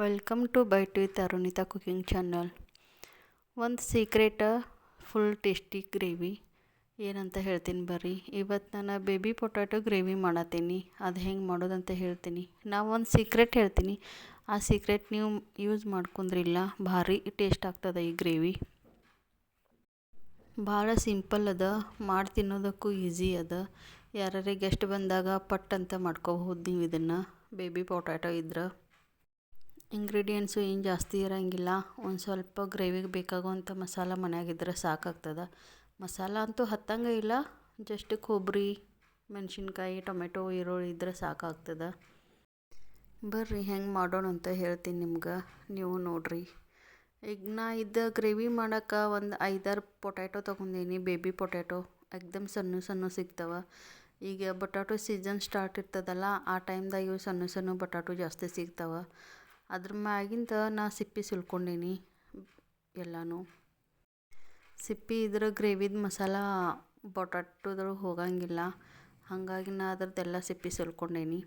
Welcome to bite with Arunita cooking channel ಒಂದು secret full tasty gravy ಏನಂತ ಹೇಳ್ತೀನಿ ಬರ್ರಿ. ಇವತ್ತು ನಾನು ಬೇಬಿ ಪೊಟ್ಯಾಟೊ ಗ್ರೇವಿ ಮಾಡತ್ತೀನಿ ಅದು ಹೆಂಗೆ ಮಾಡೋದಂತ ಹೇಳ್ತೀನಿ. ನಾವು ಒಂದು ಸೀಕ್ರೆಟ್ ಹೇಳ್ತೀನಿ. ಆ ಸೀಕ್ರೆಟ್ ನೀವು ಯೂಸ್ ಮಾಡ್ಕೊಂಡ್ರಿಲ್ಲ, ಭಾರಿ ಟೇಸ್ಟ್ ಆಗ್ತದೆ ಈ ಗ್ರೇವಿ ಭಾಳ ಸಿಂಪಲ್ ಅದ, ಮಾಡಿ ತಿನ್ನೋದಕ್ಕೂ ಈಸಿ ಅದ. ಯಾರೇ ಗೆಸ್ಟ್ ಬಂದಾಗ ಪಟ್ ಅಂತ ಮಾಡ್ಕೋಬಹುದು ನೀವು ಇದನ್ನು ಬೇಬಿ ಪೊಟ್ಯಾಟೊ ಇದ್ರೆ. ಇಂಗ್ರೀಡಿಯೆಂಟ್ಸು ಏನು ಜಾಸ್ತಿ ಇರೋಂಗಿಲ್ಲ. ಒಂದು ಸ್ವಲ್ಪ ಗ್ರೇವಿಗೆ ಬೇಕಾಗುವಂಥ ಮಸಾಲ ಮನೆಯಾಗಿದ್ದರೆ ಸಾಕಾಗ್ತದೆ. ಮಸಾಲ ಅಂತೂ ಹತ್ತಂಗೆ ಇಲ್ಲ. ಜಸ್ಟ್ ಕೊಬ್ಬರಿ ಮೆಣಸಿನ್ಕಾಯಿ, ಟೊಮೆಟೊ, ಈರುಳ್ಳಿ ಇದ್ರೆ ಸಾಕಾಗ್ತದೆ. ಬರ್ರಿ ಹೆಂಗೆ ಮಾಡೋಣ ಅಂತ ಹೇಳ್ತೀನಿ ನಿಮ್ಗೆ. ನೀವು ನೋಡ್ರಿ. ಈಗ ನಾ ಇದು ಗ್ರೇವಿ ಮಾಡೋಕ್ಕೆ ಒಂದು ಐದಾರು ಪೊಟ್ಯಾಟೊ ತೊಗೊಂಡೀನಿ ಬೇಬಿ ಪೊಟ್ಯಾಟೊ ಎಕ್ದಮ್ ಸಣ್ಣ ಸಣ್ಣ ಸಿಗ್ತವೆ. ಈಗ ಬಟಾಟೊ ಸೀಸನ್ ಸ್ಟಾರ್ಟ್ ಇರ್ತದಲ್ಲ, ಆ ಟೈಮ್ದಾಗ ಇವು ಸಣ್ಣ ಸಣ್ಣ ಬಟಾಟೊ ಜಾಸ್ತಿ ಸಿಗ್ತವೆ. ಅದ್ರ ಮ್ಯಾಗಿಂದ ನಾ ಸಿಪ್ಪಿ ಸುಲ್ಕೊಂಡೀನಿ ಎಲ್ಲನೂ. ಸಿಪ್ಪಿ ಇದ್ರ ಗ್ರೇವಿದ ಮಸಾಲ ಬೊಟಾಟೋದ್ರ ಹೋಗಂಗಿಲ್ಲ. ಹಾಗಾಗಿ ನಾ ಅದ್ರದ್ದೆಲ್ಲ ಸಿಪ್ಪಿ ಸುಲ್ಕೊಂಡೇನಿ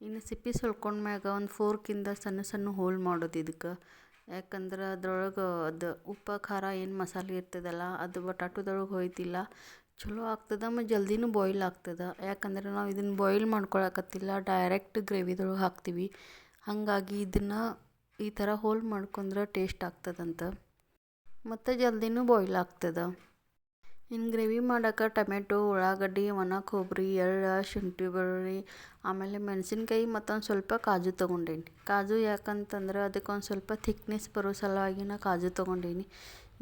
ಇನ್ನು ಸಿಪ್ಪಿ ಸುಲ್ಕೊಂಡ್ಮ್ಯಾಗ ಒಂದು ಫೋರ್ಕಿಂದ ಸಣ್ಣ ಸಣ್ಣ ಹೋಲ್ ಮಾಡೋದು ಇದಕ್ಕೆ ಯಾಕಂದ್ರೆ ಅದ್ರೊಳಗೆ ಅದು ಉಪ್ಪು, ಖಾರ ಏನು ಮಸಾಲೆ ಇರ್ತದಲ್ಲ ಅದು ಬಟಾಟೋದೊಳಗೆ ಹೋಯ್ತಿಲ್ಲ. ಚಲೋ ಆಗ್ತದೆ ಮತ್ತು ಜಲ್ದಿನೂ ಬಾಯ್ಲ್ ಆಗ್ತದೆ. ಯಾಕಂದ್ರೆ ನಾವು ಇದನ್ನು ಬಾಯ್ಲ್ ಮಾಡ್ಕೊಳಕತ್ತಿಲ್ಲ ಡೈರೆಕ್ಟ್ ಗ್ರೇವಿದೊಳಗೆ ಹಾಕ್ತೀವಿ. ಹಾಗಾಗಿ ಇದನ್ನು ಈ ಥರ ಹೋಲ್ ಮಾಡ್ಕೊಂಡ್ರೆ ಟೇಸ್ಟ್ ಆಗ್ತದಂತ. ಮತ್ತು ಜಲ್ದಿನೂ ಬಾಯ್ಲ್ ಆಗ್ತದೆ. ಇನ್ನು ಗ್ರೇವಿ ಮಾಡೋಕೆ ಟೊಮೆಟೊ, ಉಳ್ಳಾಗಡ್ಡಿ, ಒಣ ಕೊಬ್ಬರಿ ಎಳ್ಳು ಶುಂಠಿ ಬೆಳ್ಳುಳ್ಳಿ ಆಮೇಲೆ ಮೆಣಸಿನ್ಕಾಯಿ ಮತ್ತೊಂದು ಸ್ವಲ್ಪ ಕಾಜು ತೊಗೊಂಡೇನಿ. ಕಾಜು ಯಾಕಂತಂದ್ರೆ ಅದಕ್ಕೊಂದು ಸ್ವಲ್ಪ ಥಿಕ್ನೆಸ್ ಬರೋ ಸಲುವಾಗಿ ನಾ ಕಾಜು ತೊಗೊಂಡೇನಿ.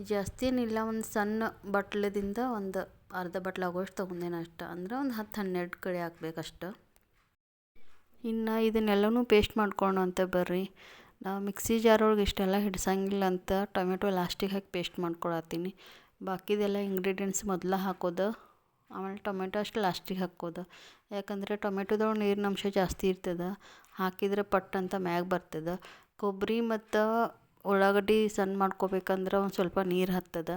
ಜಾಸ್ತಿ ಏನಿಲ್ಲ, ಒಂದು ಸಣ್ಣ ಬಟ್ಲದಿಂದ ಒಂದು ಅರ್ಧ ಬಟ್ಲಾಗೋಷ್ಟು ತೊಗೊಂಡೇನಿ ಅಷ್ಟು. ಅಂದ್ರೆ ಒಂದು ಹತ್ತು ಹನ್ನೆರಡು ಕಡೆ ಹಾಕ್ಬೇಕಷ್ಟು. ಇನ್ನು ಇದನ್ನೆಲ್ಲನೂ ಪೇಸ್ಟ್ ಮಾಡ್ಕೊಂಡು ಅಂತ ಬರ್ರಿ. ನಾವು ಮಿಕ್ಸಿ ಜಾರ್ ಒಳಗೆ ಇಷ್ಟೆಲ್ಲ ಹಿಡ್ಸಂಗಿಲ್ಲ ಅಂತ ಟೊಮೆಟೊ ಲಾಸ್ಟಿಗೆ ಹಾಕಿ ಪೇಸ್ಟ್ ಮಾಡ್ಕೊಳತ್ತೀನಿ. ಬಾಕಿದೆಲ್ಲ ಇಂಗ್ರೀಡಿಯೆಂಟ್ಸ್ ಮೊದಲು ಹಾಕೋದು, ಆಮೇಲೆ ಟೊಮೆಟೊ ಅಷ್ಟು ಲಾಸ್ಟಿಗೆ ಹಾಕೋದು. ಯಾಕಂದರೆ ಟೊಮೆಟೊದೊಳಗೆ ನೀರಿನ ಅಂಶ ಜಾಸ್ತಿ ಇರ್ತದೆ, ಹಾಕಿದರೆ ಪಟ್ ಅಂತ ಮ್ಯಾಗ ಬರ್ತದೆ. ಕೊಬ್ಬರಿ ಮತ್ತು ಉಳ್ಳಾಗಡ್ಡಿ ಸಣ್ಣ ಮಾಡ್ಕೋಬೇಕಂದ್ರೆ ಒಂದು ಸ್ವಲ್ಪ ನೀರು ಹತ್ತದ.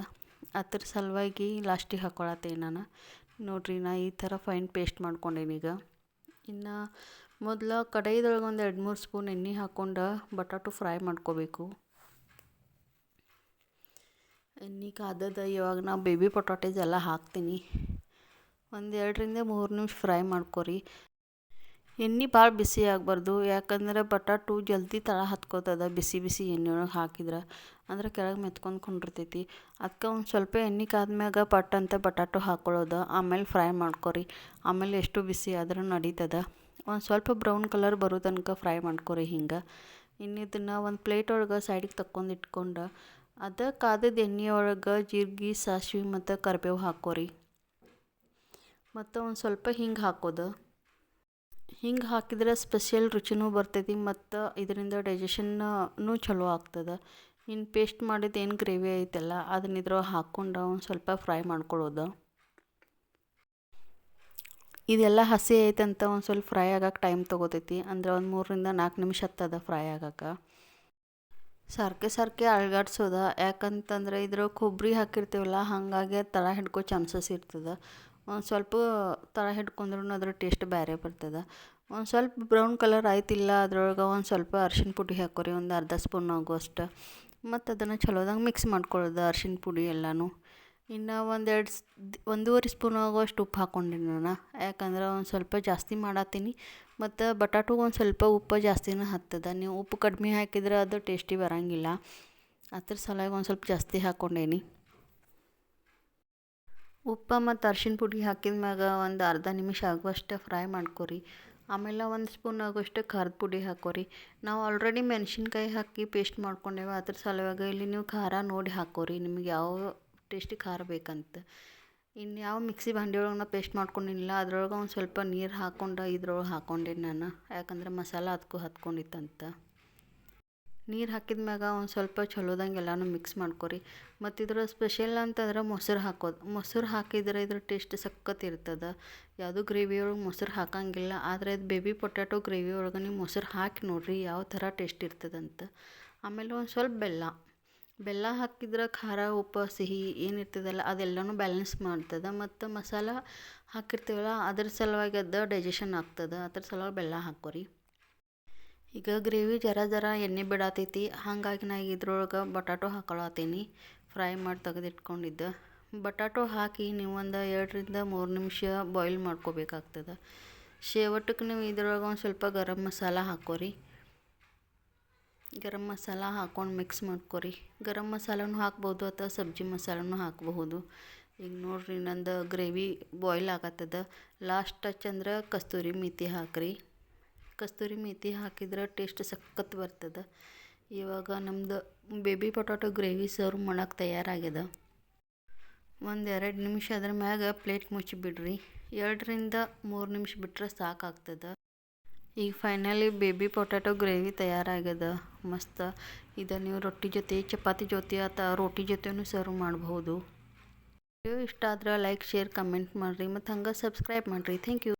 ಅದ್ರ ಸಲುವಾಗಿ ಲಾಸ್ಟಿಗೆ ಹಾಕ್ಕೊಳತ್ತೀನಿ ನಾನು. ನೋಡಿರಿ ನಾ ಈ ಥರ ಫೈನ್ ಪೇಸ್ಟ್ ಮಾಡ್ಕೊಂಡೇನೀಗ ಇನ್ನು ಮೊದಲು ಕಡಾಯಿದೊಳಗೆ ಒಂದು ಎರಡು ಮೂರು ಸ್ಪೂನ್ ಎಣ್ಣೆ ಹಾಕ್ಕೊಂಡು ಬಟಾಟು ಫ್ರೈ ಮಾಡ್ಕೋಬೇಕು. ಎಣ್ಣೆ ಕಾದದ ಇವಾಗ ನಾವು ಬೇಬಿ ಪೊಟಾಟೋಸ್ ಎಲ್ಲ ಹಾಕ್ತೀನಿ. ಒಂದು ಎರಡರಿಂದ ಮೂರು ನಿಮಿಷ ಫ್ರೈ ಮಾಡ್ಕೊರಿ. ಎಣ್ಣೆ ಭಾಳ ಬಿಸಿ ಆಗಬಾರ್ದು, ಯಾಕಂದ್ರೆ ಬಟಾಟು ಜಲ್ದಿ ತಳ ಹತ್ಕೋತದ, ಬಿಸಿ ಬಿಸಿ ಎಣ್ಣೆ ಒಳಗೆ ಹಾಕಿದ್ರೆ ಅಂದ್ರೆ ಕೆಳಗೆ ಮೆತ್ಕೊಂಡು ಕೊಂಡಿರ್ತೈತಿ. ಅದಕ್ಕೆ ಒಂದು ಸ್ವಲ್ಪ ಎಣ್ಣೆ ಕಾದ್ಮ್ಯಾಗ ಪಟ್ ಅಂತ ಬಟಾಟೊ ಹಾಕ್ಕೊಳ್ಳೋದು ಆಮೇಲೆ ಫ್ರೈ ಮಾಡ್ಕೋರಿ. ಆಮೇಲೆ ಎಷ್ಟು ಬಿಸಿ ಆದರೂ ನಡೀತದ. ಒಂದು ಸ್ವಲ್ಪ ಬ್ರೌನ್ ಕಲರ್ ಬರೋ ತನಕ ಫ್ರೈ ಮಾಡ್ಕೊರಿ ಹಿಂಗೆ. ಇನ್ನು ಇದನ್ನು ಒಂದು ಪ್ಲೇಟ್ ಒಳಗೆ ಸೈಡಿಗೆ ತಕ್ಕೊಂಡು ಇಟ್ಕೊಂಡು, ಅದ ಕಾದದ ಎಣ್ಣೆ ಒಳಗೆ ಜೀರಿಗೆ, ಸಾಸಿವೆ ಮತ್ತು ಕರಿಬೇವು ಹಾಕೋರಿ. ಮತ್ತು ಒಂದು ಸ್ವಲ್ಪ ಹಿಂಗೆ ಹಾಕೋದು. ಹಿಂಗೆ ಹಾಕಿದ್ರೆ ಸ್ಪೆಷಲ್ ರುಚಿನೂ ಬರ್ತೈತಿ ಮತ್ತು ಇದರಿಂದ ಡೈಜೆಷನ್ನೂ ಚಲೋ ಆಗ್ತದೆ. ಇನ್ನು ಪೇಸ್ಟ್ ಮಾಡಿದ್ದು ಏನು ಗ್ರೇವಿ ಐತಲ್ಲ, ಅದನ್ನ ಇದ್ರೊಳಗೆ ಹಾಕ್ಕೊಂಡು ಒಂದು ಸ್ವಲ್ಪ ಫ್ರೈ ಮಾಡ್ಕೊಳ್ಳೋದು ಇದೆಲ್ಲ ಹಸಿ ಐತಂತ ಒಂದು ಸ್ವಲ್ಪ ಫ್ರೈ ಆಗಕ್ಕೆ ಟೈಮ್ ತೊಗೋತೈತಿ. ಅಂದ್ರೆ ಒಂದು ಮೂರರಿಂದ ನಾಲ್ಕು ನಿಮಿಷ ಹತ್ತದ ಫ್ರೈ ಆಗಕ್ಕೆ. ಸರ್ಕೆ ಸರ್ಕೆ ಅಳ್ಗಾಡ್ಸೋದ. ಯಾಕಂತಂದ್ರೆ ಇದ್ರ ಕೊಬ್ಬರಿ ಹಾಕಿರ್ತೀವಲ್ಲ, ಹಾಗಾಗಿ ತಳ ಹಿಡ್ಕೋ ಚಾನ್ಸಸ್ ಇರ್ತದೆ. ಒಂದು ಸ್ವಲ್ಪ ತಳ ಹಿಡ್ಕೊಂಡ್ರೂ ಅದ್ರ ಟೇಸ್ಟ್ ಬೇರೆ ಬರ್ತದೆ. ಒಂದು ಸ್ವಲ್ಪ ಬ್ರೌನ್ ಕಲರ್ ಆಯ್ತಿಲ್ಲ, ಅದ್ರೊಳಗೆ ಒಂದು ಸ್ವಲ್ಪ ಅರ್ಶಿನ ಪುಡಿ ಹಾಕೋರಿ, ಒಂದು ಅರ್ಧ ಸ್ಪೂನ್ ಆಗೋಷ್ಟ ಮತ್ತು ಅದನ್ನು ಚಲೋದಂಗೆ ಮಿಕ್ಸ್ ಮಾಡ್ಕೊಳ್ಳೋದು ಅರ್ಶಿನ ಪುಡಿ ಎಲ್ಲನೂ. ಇನ್ನು ಒಂದೆರಡು ಒಂದೂವರೆ ಸ್ಪೂನ್ ಆಗುವಷ್ಟು ಉಪ್ಪು ಹಾಕ್ಕೊಂಡೀನಿ ನಾನು. ಯಾಕಂದ್ರೆ ಒಂದು ಸ್ವಲ್ಪ ಜಾಸ್ತಿ ಮಾಡತ್ತೀನಿ. ಮತ್ತು ಬಟಾಟುಗೆ ಒಂದು ಸ್ವಲ್ಪ ಉಪ್ಪು ಜಾಸ್ತಿನೇ ಹತ್ತದ. ನೀವು ಉಪ್ಪು ಕಡಿಮೆ ಹಾಕಿದ್ರೆ ಅದು ಟೇಸ್ಟಿ ಬರೋಂಗಿಲ್ಲ. ಅದ್ರ ಸಲುವಾಗಿ ಒಂದು ಸ್ವಲ್ಪ ಜಾಸ್ತಿ ಹಾಕ್ಕೊಂಡೇನಿ. ಉಪ್ಪು ಮತ್ತು ಅರ್ಶಿನ ಪುಡಿ ಹಾಕಿದ ಮ್ಯಾಗ ಒಂದು ಅರ್ಧ ನಿಮಿಷ ಆಗುವಷ್ಟು ಫ್ರೈ ಮಾಡ್ಕೊರಿ. ಆಮೇಲೆ ಒಂದು ಸ್ಪೂನ್ ಆಗೋಷ್ಟು ಖಾರದ ಪುಡಿ ಹಾಕೋರಿ. ನಾವು ಆಲ್ರೆಡಿ ಮೆಣಸಿನ್ಕಾಯಿ ಹಾಕಿ ಪೇಸ್ಟ್ ಮಾಡ್ಕೊಂಡೇವೆ. ಅದ್ರ ಸಲುವಾಗಿ ಇಲ್ಲಿ ನೀವು ಖಾರ ನೋಡಿ ಹಾಕೋರಿ. ನಿಮ್ಗೆ ಯಾವ ಟೇಸ್ಟಿ ಖಾರ ಬೇಕಂತ. ಇನ್ನು ಯಾವ ಮಿಕ್ಸಿ ಬಂಡಿ ಒಳಗೆ ನಾ ಪೇಸ್ಟ್ ಮಾಡ್ಕೊಂಡಿಲ್ಲ ಅದ್ರೊಳಗೆ ಒಂದು ಸ್ವಲ್ಪ ನೀರು ಹಾಕೊಂಡು, ಇದ್ರೊಳಗೆ ಹಾಕೊಂಡೆ ನಾನು. ಯಾಕಂದ್ರೆ ಮಸಾಲ ಅದಕ್ಕೂ ಹತ್ಕೊಂಡಿತ್ತಂತ. ನೀರು ಹಾಕಿದ ಮ್ಯಾಗ ಒಂದು ಸ್ವಲ್ಪ ಚಲೋದಂಗೆ ಎಲ್ಲಾನು ಮಿಕ್ಸ್ ಮಾಡ್ಕೊರಿ. ಮತ್ತು ಇದ್ರ ಸ್ಪೆಷಲ್ ಅಂತಂದ್ರೆ ಮೊಸರು ಹಾಕೋದು. ಮೊಸರು ಹಾಕಿದ್ರೆ ಇದ್ರ ಟೇಸ್ಟ್ ಸಖತ್ ಇರ್ತದೆ. ಯಾವುದು ಗ್ರೇವಿ ಒಳಗೆ ಮೊಸರು ಹಾಕಂಗಿಲ್ಲ, ಆದರೆ ಇದು ಬೇಬಿ ಪೊಟ್ಯಾಟೊ ಗ್ರೇವಿ ಒಳಗೆ ನೀವು ಮೊಸರು ಹಾಕಿ ನೋಡಿರಿ, ಯಾವ ಥರ ಟೇಸ್ಟ್ ಇರ್ತದಂತ. ಆಮೇಲೆ ಒಂದು ಸ್ವಲ್ಪ ಬೆಲ್ಲ. ಬೆಲ್ಲ ಹಾಕಿದ್ರೆ ಖಾರ, ಉಪ್ಪು, ಸಿಹಿ ಏನಿರ್ತದಲ್ಲ ಅದೆಲ್ಲನೂ ಬ್ಯಾಲೆನ್ಸ್ ಮಾಡ್ತದೆ. ಮತ್ತು ಮಸಾಲ ಹಾಕಿರ್ತೀವಲ್ಲ, ಅದ್ರ ಸಲುವಾಗಿ ಅದು ಡೈಜೆಷನ್ ಆಗ್ತದೆ. ಅದ್ರ ಸಲುವಾಗಿ ಬೆಲ್ಲ ಹಾಕೋರಿ. ಈಗ ಗ್ರೇವಿ ಜರ ಜರ ಎಣ್ಣೆ ಬಿಡಾತೈತಿ. ಹಾಗಾಗಿ ನಾ ಇದ್ರೊಳಗೆ ಬಟಾಟೊ ಹಾಕೊಳತ್ತೀನಿ ಫ್ರೈ ಮಾಡಿ ತೆಗೆದಿಟ್ಕೊಂಡಿದ್ದೆ. ಬಟಾಟೊ ಹಾಕಿ ನೀವು ಒಂದು ಎರಡರಿಂದ ಮೂರು ನಿಮಿಷ ಬಾಯ್ಲ್ ಮಾಡ್ಕೋಬೇಕಾಗ್ತದೆ. ಶೇವಟಕ್ಕೆ ನೀವು ಇದ್ರೊಳಗೆ ಒಂದು ಸ್ವಲ್ಪ ಗರಂ ಮಸಾಲ ಹಾಕೋರಿ. ಗರಂ ಮಸಾಲ ಹಾಕ್ಕೊಂಡು ಮಿಕ್ಸ್ ಮಾಡ್ಕೊರಿ. ಗರಂ ಮಸಾಲನೂ ಹಾಕ್ಬೋದು ಅಥವಾ ಸಬ್ಜಿ ಮಸಾಲನೂ ಹಾಕಬಹುದು. ಈಗ ನೋಡಿರಿ ನಂದು ಗ್ರೇವಿ ಬಾಯ್ಲ್ ಆಗತ್ತದ. ಲಾಸ್ಟ್ ಟಚ್ ಅಂದ್ರೆ ಕಸ್ತೂರಿ ಮೇಥಿ ಹಾಕ್ರಿ. ಕಸ್ತೂರಿ ಮೇಥಿ ಹಾಕಿದ್ರೆ ಟೇಸ್ಟ್ ಸಖತ್ ಬರ್ತದೆ. ಇವಾಗ ನಮ್ದು ಬೇಬಿ ಪೊಟಾಟೊ ಗ್ರೇವಿ ಸರ್ವ್ ಮಾಡೋಕೆ ತಯಾರಾಗ್ಯದ. ಒಂದು ಎರಡು ನಿಮಿಷ ಅದ್ರ ಮ್ಯಾಗ ಪ್ಲೇಟ್ ಮುಚ್ಚಿಬಿಡ್ರಿ ಎರಡರಿಂದ ಮೂರು ನಿಮಿಷ ಬಿಟ್ಟರೆ ಸಾಕಾಗ್ತದೆ. ಈಗ ಫೈನಲಿ ಬೇಬಿ ಪೊಟ್ಯಾಟೊ ಗ್ರೇವಿ ತಯಾರಾಗ್ಯದ. ಮಸ್ತ. ಇದ ನೀವು ರೊಟ್ಟಿ ಜೊತೆ, ಚಪಾತಿ ಜೊತೆ ಅಥವಾ ರೊಟ್ಟಿ ಜೊತೆನೂ ಸರ್ವ್ ಮಾಡ್ಬೋದು ವಿಡಿಯೋ ಇಷ್ಟ ಆದ್ರೆ ಲೈಕ್ ಶೇರ್ ಕಮೆಂಟ್ ಮಾಡಿರಿ ಮತ್ತು ಹಂಗೆ ಸಬ್ಸ್ಕ್ರೈಬ್ ಮಾಡಿರಿ. Thank you